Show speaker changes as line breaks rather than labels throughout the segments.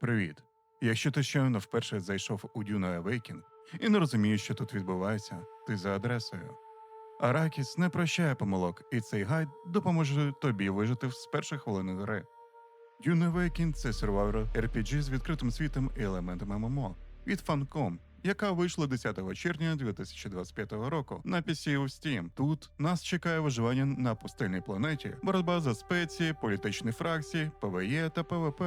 Привіт! Якщо ти щойно вперше зайшов у Dune Awakening і не розумієш, що тут відбувається, ти за адресою. Аракіс не прощає помилок, і цей гайд допоможе тобі вижити з перших хвилин гри. Dune Awakening – це сервайвер RPG з відкритим світом і елементами ММО від Funcom, яка вийшла 10 червня 2025 року на PC у Steam. Тут нас чекає виживання на пустельній планеті, боротьба за спеції, політичні фракції, ПВЕ та ПВП,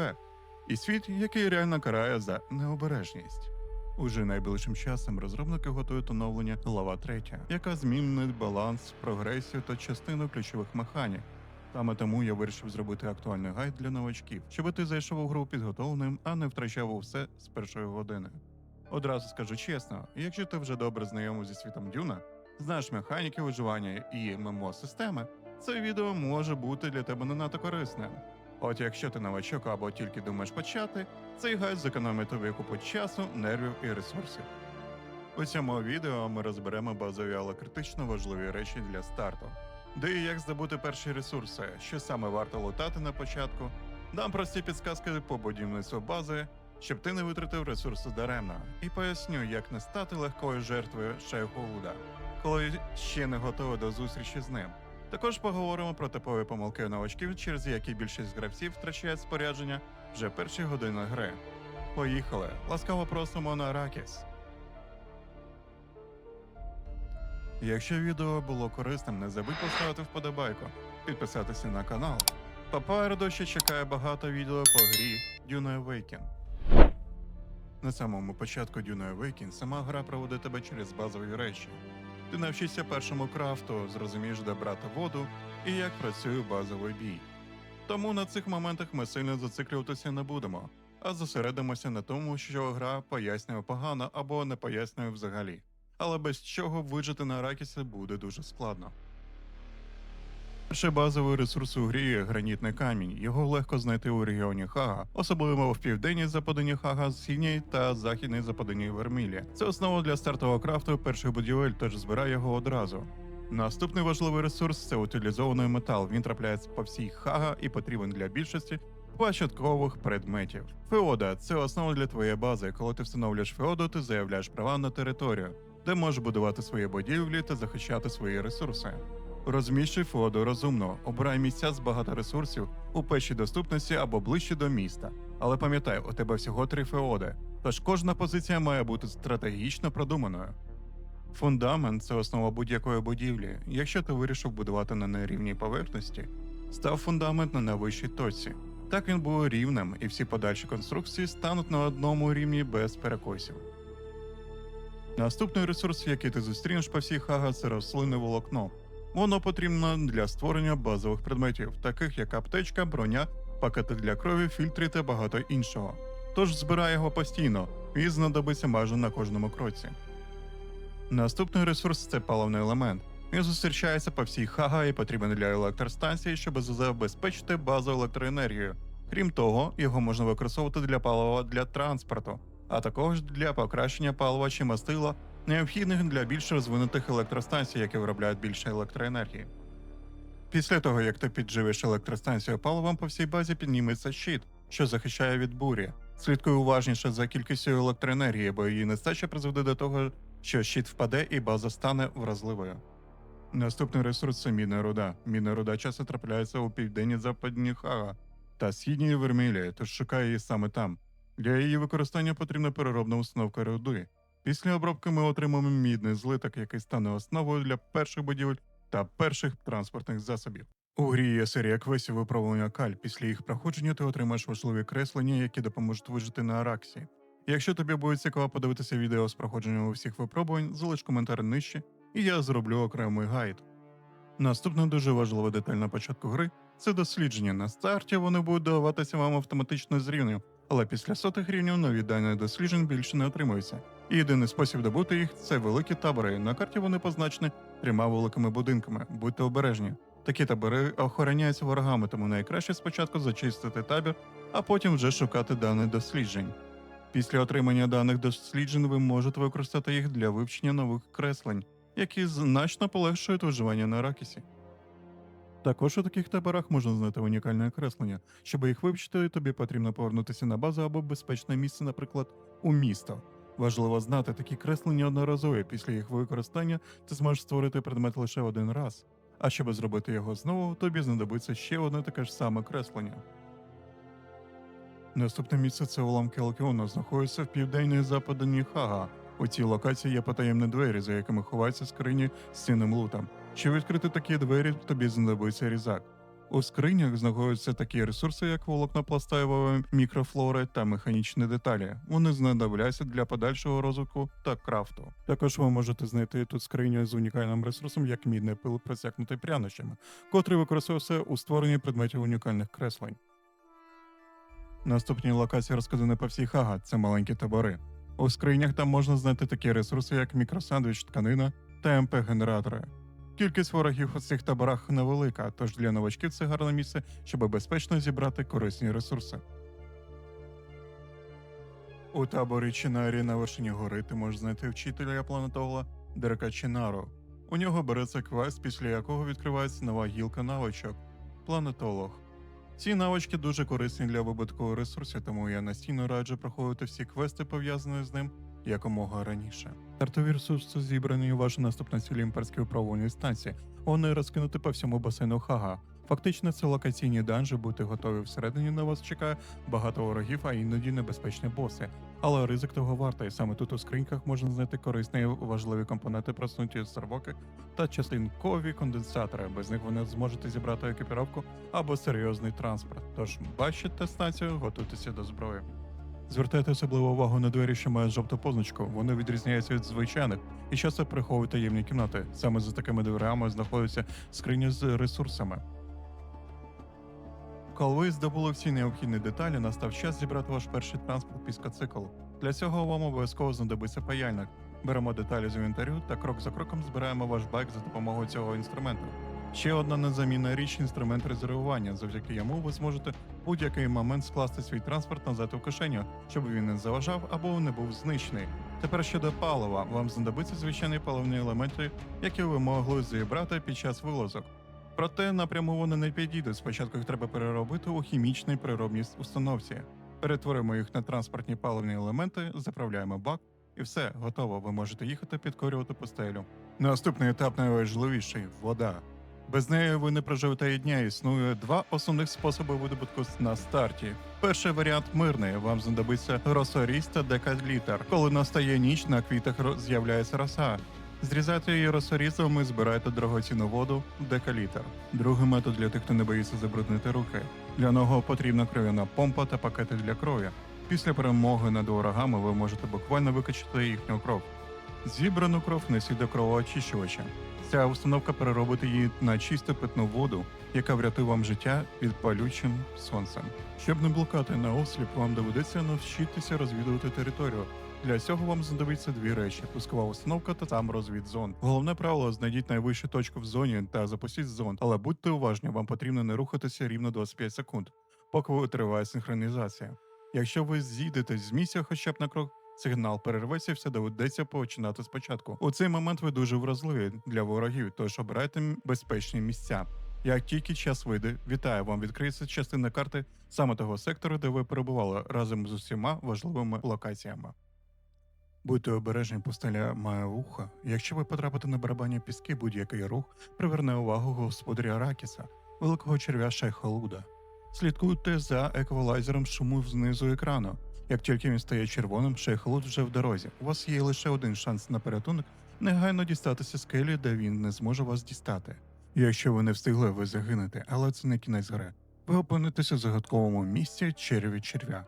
і світ, який реально карає за необережність. Уже найближчим часом розробники готують оновлення глава 3, яка змінить баланс, прогресію та частину ключових механік. Саме тому я вирішив зробити актуальний гайд для новачків, щоб ти зайшов у гру підготовленим, а не втрачав усе з першої години. Одразу скажу чесно, якщо ти вже добре знайомий зі світом Дюна, знаєш механіки виживання і ММО системи, це відео може бути для тебе не надто корисним. От якщо ти новачок або тільки думаєш почати, цей гайд зекономить тобі купу часу, нервів і ресурсів. У цьому відео ми розберемо базові, але критично важливі речі для старту, де і як здобути перші ресурси, що саме варто лутати на початку, дам прості підсказки по будівництву бази, щоб ти не витратив ресурси даремно, і поясню, як не стати легкою жертвою Шейхолуда, коли ще не готовий до зустрічі з ним. Також поговоримо про типові помилки новачків, через які більшість гравців втрачають спорядження вже перші години гри. Поїхали! Ласкаво просимо на Аракіс. Якщо відео було корисним, не забудь поставити вподобайку, підписатися на канал. Попереду ще чекає багато відео по грі Dune Awakening. На самому початку Dune Awakening сама гра проводить тебе через базові речі. Ти навчишся першому крафту, зрозумієш, де брати воду і як працює базовий бій. Тому на цих моментах ми сильно зациклюватися не будемо, а зосередимося на тому, що гра пояснює погано або не пояснює взагалі. Але без чого вижити на ракісі буде дуже складно. Перший базовий ресурс у грі є гранітний камінь. Його легко знайти у регіоні Хага, особливо в південній западині Хага, східній та західній западині Вермілі. Це основа для стартового крафту перших будівель, тож збирай його одразу. Наступний важливий ресурс це утилізований метал. Він трапляється по всій Хага і потрібен для більшості початкових предметів. Феода це основа для твоєї бази. Коли ти встановлюєш феоду, ти заявляєш права на територію, де можеш будувати свої будівлі та захищати свої ресурси. Розміщуй феоду розумно, обирай місця з багато ресурсів у пешій доступності або ближче до міста. Але пам'ятай, у тебе всього три феоди, тож кожна позиція має бути стратегічно продуманою. Фундамент це основа будь-якої будівлі. Якщо ти вирішив будувати на нерівній поверхності, став фундамент на найвищій точці. Так він буде рівним, і всі подальші конструкції стануть на одному рівні без перекосів. Наступний ресурс, який ти зустрінеш по всій Хага, це рослинне волокно. Воно потрібно для створення базових предметів, таких як аптечка, броня, пакети для крові, фільтри та багато іншого. Тож збирай його постійно, він знадобиться майже на кожному кроці. Наступний ресурс це паливний елемент. Він зустрічається по всій Хага і потрібен для електростанції, щоб забезпечити базу електроенергію. Крім того, його можна використовувати для палива для транспорту, а також для покращення палива чи мастила, необхідних для більш розвинутих електростанцій, які виробляють більше електроенергії. Після того, як ти підживиш електростанцію паливом по всій базі, підніметься щит, що захищає від бурі. Слідкуй уважніше за кількістю електроенергії, бо її нестача призведе до того, що щит впаде і база стане вразливою. Наступний ресурс це мідна руда. Мідна руда часто трапляється у південній западній Хага та східній Вермілії, тож шукай її саме там. Для її використання потрібна переробна установка руди. Після обробки ми отримаємо мідний злиток, який стане основою для перших будівель та перших транспортних засобів. У грі є серія квестів виправлення каль. Після їх проходження ти отримаєш важливі креслення, які допоможуть вижити на Араксі. Якщо тобі буде цікаво подивитися відео з проходженням усіх випробувань, залиш коментар нижче, і я зроблю окремий гайд. Наступна дуже важлива деталь на початку гри це дослідження. На старті вони будуть даватися вам автоматично з рівнів, але після сотих рівнів нові дані досліджень більше не отримуються. Єдиний спосіб добути їх це великі табори. На карті вони позначені трьома великими будинками. Будьте обережні. Такі табори охороняються ворогами, тому найкраще спочатку зачистити табір, а потім вже шукати дані досліджень. Після отримання даних досліджень ви можете використати їх для вивчення нових креслень, які значно полегшують виживання на Аракісі. Також у таких таборах можна знайти унікальне креслення. Щоб їх вивчити, тобі потрібно повернутися на базу або безпечне місце, наприклад, у місто. Важливо знати такі креслення одноразові. Після їх використання ти зможеш створити предмет лише один раз. А щоб зробити його знову, тобі знадобиться ще одне таке ж саме креслення. Наступне місце це уламки Алкеону, знаходиться в південній западині Хага. У цій локації є потаємні двері, за якими ховаються скрині з цінним лутом. Щоб відкрити такі двері, тобі знадобиться різак. У скринях знаходяться такі ресурси, як волокна пластаєвої мікрофлори та механічні деталі. Вони знадобляться для подальшого розвитку та крафту. Також ви можете знайти тут скриню з унікальним ресурсом, як мідний пил, просякнутий прянощами, котрий використовується у створенні предметів унікальних креслень. Наступні локації розказані по всій Хага це маленькі табори. У скринях там можна знайти такі ресурси, як мікросандвіч, тканина та МП-генератори. Кількість ворогів у цих таборах невелика, тож для новачків це гарне місце, щоб безпечно зібрати корисні ресурси. У таборі Чинарі на вершині гори ти можеш знайти вчителя планетола Дерека Чинару. У нього береться квест, після якого відкривається нова гілка навичок планетолог. Ці навички дуже корисні для вибутку ресурсів, тому я настійно раджу проходити всі квести, пов'язані з ним, якомога раніше. Стартові ресурси зібрані у вашій наступній цілі імперської управління станції. Вони розкинуті по всьому басейну Хага. Фактично, це локаційні данжі, будьте готові всередині на вас чекає багато ворогів, а іноді небезпечні боси. Але ризик того вартий. Саме тут у скриньках можна знайти корисні важливі компоненти, просунуті сервоки та частинкові конденсатори. Без них ви не зможете зібрати екіпіровку або серйозний транспорт. Тож бачите станцію, готуйтеся до зброї. Звертайте особливу увагу на двері, що мають жовту позначку. Вони відрізняються від звичайних і часто приховують таємні кімнати. Саме за такими дверями знаходяться скрині з ресурсами. Коли ви здобули всі необхідні деталі, настав час зібрати ваш перший транспорт піскоцикл. Для цього вам обов'язково знадобиться паяльник. Беремо деталі з інвентарю та крок за кроком збираємо ваш байк за допомогою цього інструменту. Ще одна незамінна річ інструмент резервування. Завдяки йому ви зможете в будь-який момент скласти свій транспорт назад у кишеню, щоб він не заважав або не був знищений. Тепер щодо палива, вам знадобиться звичайні паливні елементи, які ви могли зібрати під час вилазок. Проте напряму вони не підійдуть. Спочатку їх треба переробити у хімічній природній установці. Перетворимо їх на транспортні паливні елементи, заправляємо бак, і все готово. Ви можете їхати підкорювати пустелю. Наступний етап найважливіший вода. Без неї ви не проживете і дня. Існує два основних способи видобутку на старті. Перший варіант мирний. Вам знадобиться росоріст та декалітр. Коли настає ніч, на квітах з'являється роса. Зрізайте її росорізом і збирайте дорогоцінну воду декалітр. Другий метод для тих, хто не боїться забруднити руки. Для нього потрібна кров'яна помпа та пакети для крові. Після перемоги над ворогами ви можете буквально викачати їхню кров. Зібрану кров несіть до кровоочищувача. Ця установка переробить її на чисту питну воду, яка врятує вам життя від палючим сонцем. Щоб не блукати на осліп, вам доведеться навчитися розвідувати територію. Для цього вам знадобиться дві речі: пускова установка та сам розвідзон. Головне правило знайдіть найвищу точку в зоні та запустіть зонд, але будьте уважні, вам потрібно не рухатися рівно 25 секунд, поки триває синхронізація. Якщо ви зійдете з місця хоча б на крок, сигнал перерветься, все доведеться починати спочатку. У цей момент ви дуже вразливі для ворогів, тож обирайте безпечні місця. Як тільки час вийде, вітаю вам відкриється частина карти саме того сектору, де ви перебували разом з усіма важливими локаціями. Будьте обережні, пустеля має вуха. Якщо ви потрапите на барабані піски, будь-який рух приверне увагу господаря Ракіса, великого черв'я Шайхолуда. Слідкуйте за еквалайзером шуму знизу екрану. Як тільки він стає червоним, Шейхолуд вже в дорозі. У вас є лише один шанс на порятунок негайно дістатися скелі, де він не зможе вас дістати. Якщо ви не встигли, ви загинете, але це не кінець гри. Ви опинитеся в загадковому місці черві черв'я,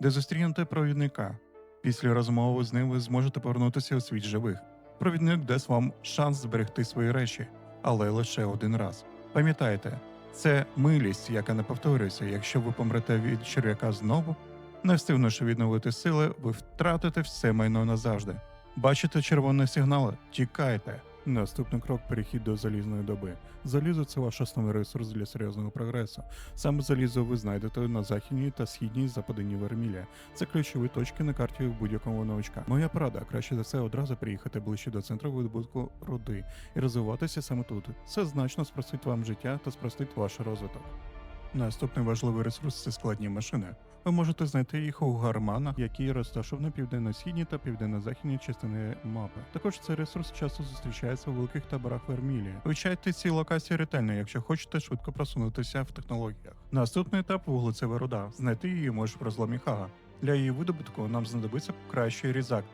де зустрінете провідника. Після розмови з ним ви зможете повернутися у світ живих. Провідник дасть вам шанс зберегти свої речі, але лише один раз. Пам'ятайте, це милість, яка не повторюється. Якщо ви помрете від черв'яка знову, не встигнувши відновити сили, ви втратите все майно назавжди. Бачите червоні сигнали? Тікайте. Наступний крок перехід до залізної доби. Залізо це ваш основний ресурс для серйозного прогресу. Саме залізо ви знайдете на західній та східній западині Вермілія. Це ключові точки на карті будь-якого новачка. Моя порада, краще за все одразу приїхати ближче до центру видобутку руди і розвиватися саме тут. Це значно спростить вам життя та спростить ваш розвиток. Наступний важливий ресурс це складні машини. Ви можете знайти їх у Гармана, який розташований на південно-східній та південно-західній частини мапи. Також цей ресурс часто зустрічається у великих таборах Вермілії. Вивчайте ці локації ретельно, якщо хочете швидко просунутися в технологіях. Наступний етап вуглецева руда. Знайти її можеш в розломі Хага. Для її видобутку нам знадобиться кращий різак.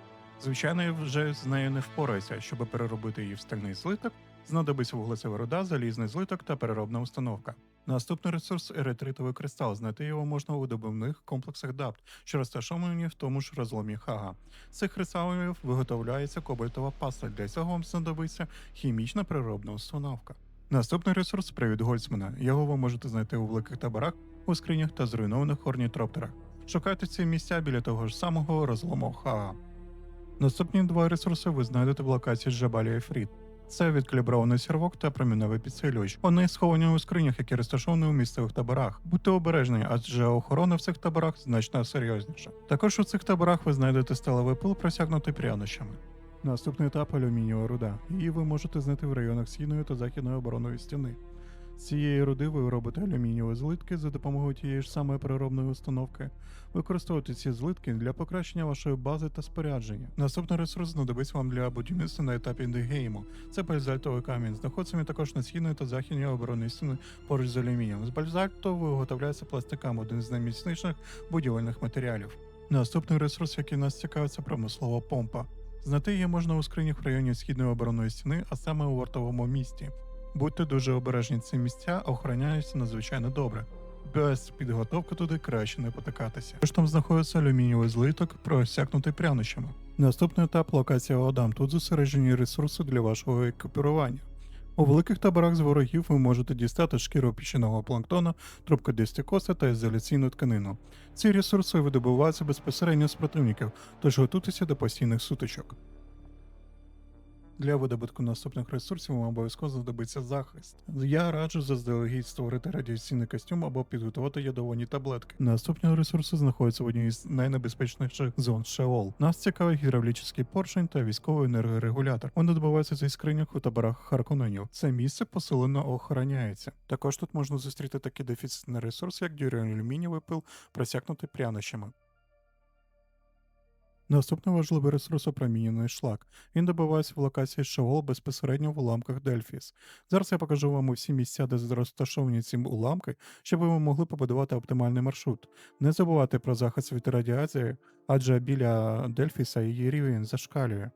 Звичайно, я вже з нею не впораюся, щоб переробити її в стальний злиток. Знадобиться вуглецева руда, залізний злиток та переробна установка. Наступний ресурс еретритовий кристал. Знайти його можна у видобувних комплексах ДАПТ, що розташовані в тому ж розломі Хага. З цих кристалів виготовляється кобальтова паста. Для цього вам знадобиться хімічна переробна установка. Наступний ресурс привід Гольцмана. Його ви можете знайти у великих таборах, у скринях та зруйнованих орнітроптерах. Шукайте ці місця біля того ж самого розлому Хага. Наступні два ресурси ви знайдете в локації Жабалі Ефріт. Це відкалібрований сірвок та проміневий підсилювач. Вони сховані у скринях, які розташовані у місцевих таборах. Будьте обережні, адже охорона в цих таборах значно серйозніша. Також у цих таборах ви знайдете сталевий пил, просякнутий прянощами. Наступний етап алюмінієва руда. Її ви можете знайти в районах східної та західної оборонної стіни. З цієї руди ви робите алюмінієві злитки за допомогою тієї ж самої переробної установки. Використовуйте ці злитки для покращення вашої бази та спорядження. Наступний ресурс знадобиться вам для будівництва на етапі індегейму. Це бальзальтовий камінь. Знаходиться також на східної та західній оборонній стіни поруч з алюмінієм. З бальзальту виготовляється пластикам, один з найміцніших будівельних матеріалів. Наступний ресурс, який нас цікавить, це промислова помпа. Знайти її можна у скринях в районі східної оборонної стіни, а саме у вартовому місті. Будьте дуже обережні, ці місця охороняються надзвичайно добре. Без підготовки туди краще не потикатися. Тож там знаходиться алюмінієвий злиток, просякнутий прянощами. Наступний етап локація Одам. Тут зосереджені ресурси для вашого екіпірування. У великих таборах з ворогів ви можете дістати шкіру піщаного планктона, трубку дистикоса та ізоляційну тканину. Ці ресурси видобуваються безпосередньо з противників, тож готуйтеся до постійних сутичок. Для видобутку наступних ресурсів вам обов'язково знадобиться захист. Я раджу заздалегідь створити радіаційний костюм або підготувати ядовані таблетки. Наступні ресурси знаходяться в одній з найнебезпечніших зон Шеол. Нас цікавить гідравлічний поршень та військовий енергорегулятор. Вони добуваються зі скринях у таборах Харконенів. Це місце посилено охороняється. Також тут можна зустріти такий дефіцитний ресурс, як дюріалюмінієвий пил, просякнутий прянощами. Наступний важливий ресурс опромінений шлак. Він добивається в локації Шеол безпосередньо в уламках Дельфіс. Зараз я покажу вам усі місця, де розташовані ці уламки, щоб ви могли побудувати оптимальний маршрут. Не забувайте про захист від радіації, адже біля Дельфіса її рівень зашкалює.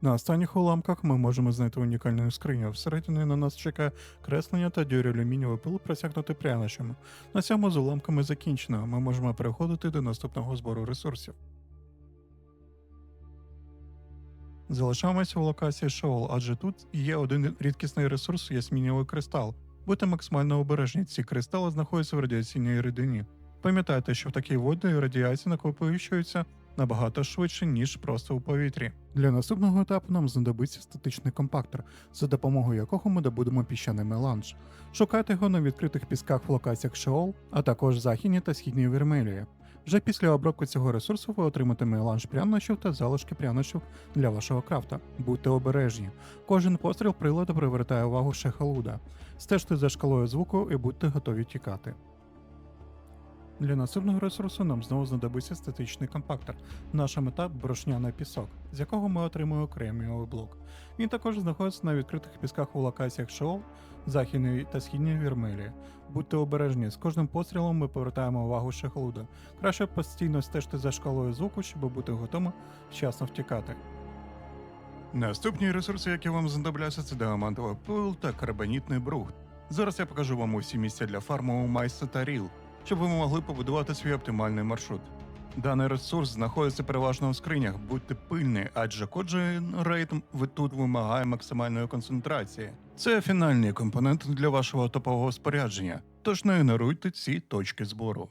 На останніх уламках ми можемо знайти унікальну скриню. Всередині на нас чекає креслення та дюралюмінієвий пил просякнути прянощами. На цьому з уламками закінчено. Ми можемо переходити до наступного збору ресурсів. Залишаємося у локації Шоул, адже тут є один рідкісний ресурс ясмінєвий кристал. Будьте максимально обережні, ці кристали знаходяться в радіаційній рідині. Пам'ятайте, що в такій воді радіація накопичується набагато швидше, ніж просто у повітрі. Для наступного етапу нам знадобиться статичний компактор, за допомогою якого ми добудемо піщаний меланж. Шукайте його на відкритих пісках в локаціях Шеол, а також західній та східній Вермелії. Вже після обробки цього ресурсу ви отримаєте меланж прянощів та залишки прянощів для вашого крафта. Будьте обережні. Кожен постріл приладу привертає увагу шехалуда. Стежте за шкалою звуку і будьте готові тікати. Для наступного ресурсу нам знову знадобиться статичний компактор. Наша мета брошняний пісок, з якого ми отримуємо кремнієвий блок. Він також знаходиться на відкритих пісках у локаціях Шоу, Західної та Східної Вірмелії. Будьте обережні, з кожним пострілом ми повертаємо увагу шехолуда. Краще постійно стежте за шкалою звуку, щоб бути готовими вчасно втікати. Наступні ресурси, які вам знадобляться, це діамантовий пил та карбонітний брухт. Зараз я покажу вам усі місця для фарму Майса та Ріл, щоб ви могли побудувати свій оптимальний маршрут. Даний ресурс знаходиться переважно у скринях, будьте пильні, адже кожен рейд тут вимагає максимальної концентрації. Це фінальний компонент для вашого топового спорядження, тож не ігноруйте ці точки збору.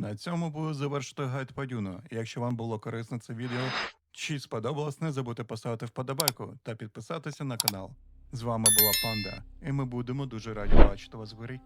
На цьому буду завершити гайд по. Якщо вам було корисно це відео чи сподобалось, не забудьте поставити вподобайку та підписатися на канал. З вами була Панда, і ми будемо дуже раді бачити вас в вгорі.